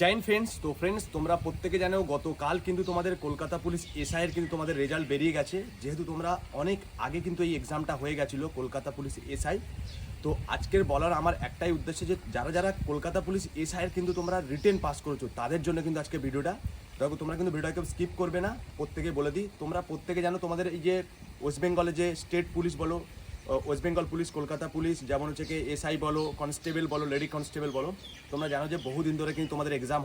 Zain friends, তো friends, তোমরা প্রত্যেকে জানো গতকাল কিন্তু তোমাদের কলকাতা পুলিশ এসআইয়ের কিন্তু তোমাদের রেজাল্ট বেরিয়ে গেছে। যেহেতু তোমরা অনেক আগে কিন্তু এই এক্সামটা হয়ে গেছিল কলকাতা পুলিশ এসআই। তো আজকের বলার আমার একটাই উদ্দেশ্য যে, যারা যারা কলকাতা পুলিশ এসআইয়ের কিন্তু তোমরা রিটেন পাস করেছ, তাদের জন্য কিন্তু আজকে ভিডিওটা। দেখো, তোমরা কিন্তু ভিডিওটাকে স্কিপ করবে না, প্রত্যেকে বলে দিই। তোমরা প্রত্যেকে জানো তোমাদের এই যে ওয়েস্ট বেঙ্গলে যে স্টেট পুলিশ বলো west Bengal police Kolkata police যেমন হচ্ছে কি এসআই বলো কনস্টেবল বলো লেডি কনস্টেবল বলো, তোমরা জানো যে বহুদিন ধরে কিন্তু তোমাদের এক্সাম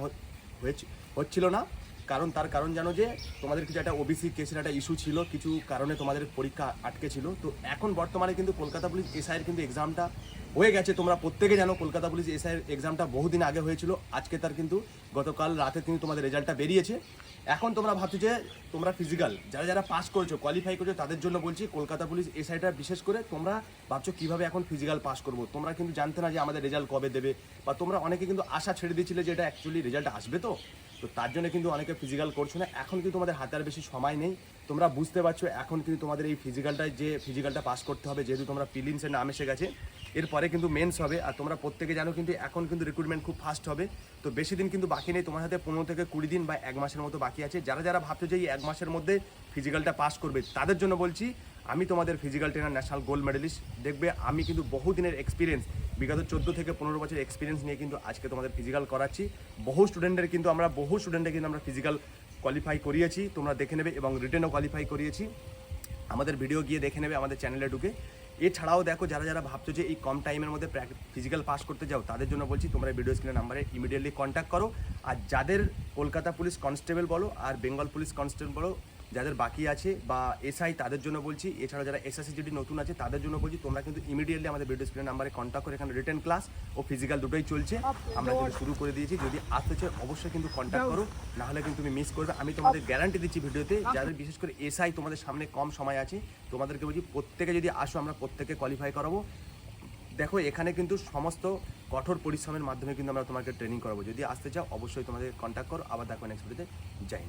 হয়েছে হচ্ছিল না। কারণ তার কারণ জানো যে তোমাদের কিছু একটা ওবিসি কেসের একটা ইস্যু ছিল, কিছু কারণে তোমাদের পরীক্ষা আটকে ছিল। তো এখন বর্তমানে কিন্তু কলকাতা পুলিশ এসআইয়ের কিন্তু এক্সামটা হয়ে গেছে। তোমরা প্রত্যেকে জানো, কলকাতা পুলিশ এসআইয়ের এক্সামটা বহুদিন আগে হয়েছিল। আজকে তার কিন্তু গতকাল রাতে কিন্তু তোমাদের রেজাল্টটা বেরিয়েছে। এখন তোমরা ভাবছ যে তোমরা ফিজিক্যাল যারা যারা পাস করেছ কোয়ালিফাই করেছ, তাদের জন্য বলছি, কলকাতা পুলিশ এসআইটা বিশেষ করে তোমরা ভাবছ কীভাবে এখন ফিজিক্যাল পাস করব। তোমরা কিন্তু জানতে না যে আমাদের রেজাল্ট কবে দেবে, বা তোমরা অনেকে কিন্তু আশা ছেড়ে দিয়েছিলে যে এটা অ্যাকচুয়ালি রেজাল্ট আসবে তো। তো তার জন্য কিন্তু অনেকে ফিজিক্যাল করছ না। এখন কিন্তু তোমাদের হাতে আর বেশি সময় নেই। তোমরা বুঝতে পারছ, এখন কিন্তু তোমাদের এই ফিজিক্যালটায় যে ফিজিক্যালটা পাস করতে হবে, যেহেতু তোমরা প্রিলিমসের নাম এসে গেছে এরপরে কিন্তু মেন্স হবে, আর তোমরা প্রত্যেকে জানো কিন্তু এখন কিন্তু রিক্রুটমেন্ট খুব ফাস্ট হবে, তো বেশি দিন কিন্তু বাকি নেই, তোমার হাতে পনেরো থেকে কুড়ি দিন বা এক মাসের মতো বাকি আছে, যারা যারা ভাবছ যে এই এক মাসের মধ্যে ফিজিক্যালটা পাস করবে, তাদের জন্য বলছি, আমি তোমাদের physical trainer national gold medalist দেখবে আমি কিন্তু বহুদিনের এক্সপিরিয়েন্স বিগত চোদ্দ থেকে পনেরো বছর এক্সপিরিয়েন্স নিয়ে কিন্তু আজকে তোমাদের ফিজিক্যাল করাচ্ছি, বহু স্টুডেন্টের কিন্তু আমরা, বহু স্টুডেন্টের কিন্তু আমরা ফিজিক্যাল কোয়ালিফাই করিয়েছি, তোমরা দেখে নেবে এবং রিটেনও কোয়ালিফাই করিয়েছি। আমাদের ভিডিও গিয়ে দেখে নেবে আমাদের চ্যানেলে ঢুকে। এছাড়াও দেখো, যারা যারা ভাবছ যে এই কম টাইমের মধ্যে ফিজিক্যাল পাস করতে যাও, তাদের জন্য বলছি তোমরা ভিডিও স্ক্রিনের নাম্বারে ইমিডিয়েটলি কন্ট্যাক্ট করো। আর যাদের কলকাতা পুলিশ কনস্টেবল বলো, আর বেঙ্গল পুলিশ কনস্টেবল বলো যাদের বাকি আছে বা এসআই তাদের জন্য বলছি। এছাড়া যারা এসএসসি যদি নতুন আছে তাদের জন্য বলছি তোমরা কিন্তু ইমিডিয়েটলি আমাদের ভিডিও স্ক্রিনের নাম্বারে কন্ট্যাক্ট করে এখানে রিটার্ন ক্লাস ও ফিজিক্যাল দুটোই চলছে। আমরা কিন্তু শুরু করে দিয়েছি। যদি আসতে চাই অবশ্যই কিন্তু কন্ট্যাক্ট করো নাহলে কিন্তু তুমি মিস করবে। আমি তোমাদের গ্যারান্টি দিচ্ছি ভিডিওতে যাদের বিশেষ করে এসআই তোমাদের সামনে কম সময় আছে তোমাদেরকে বলছি প্রত্যেকে যদি আসো আমরা প্রত্যেকে কোয়ালিফাই করাবো। দেখো এখানে কিন্তু সমস্ত কঠোর পরিশ্রমের মাধ্যমে কিন্তু আমরা তোমাকে ট্রেনিং করাবো। যদি আসতে চাও অবশ্যই তোমাদের কন্ট্যাক্ট করো। আবার দেখো নেক্সট ভিডিওতে যাই